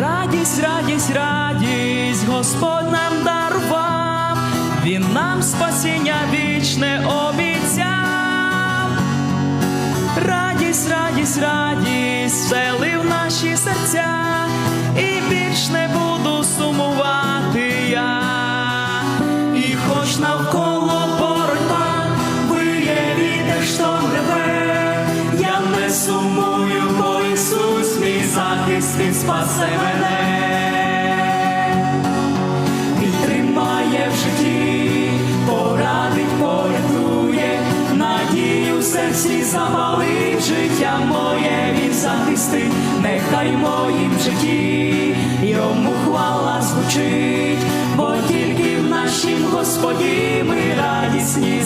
Радість, радість, радість, Господь нам дарував, Він нам спасіння вічне обіцяв. Радість, радість, радість, вселив наші серця, і більш не буду сумувати я. І хоч навколо боротьба, виє вітер, що реве, я не сумую, бо Ісус, Він спасе мене. Підтримає в житті, порадить, порятує, надію в серці запалить життя моє, він захистить, нехай моїм житті, йому хвала звучить, бо тільки в нашім Господі ми радісні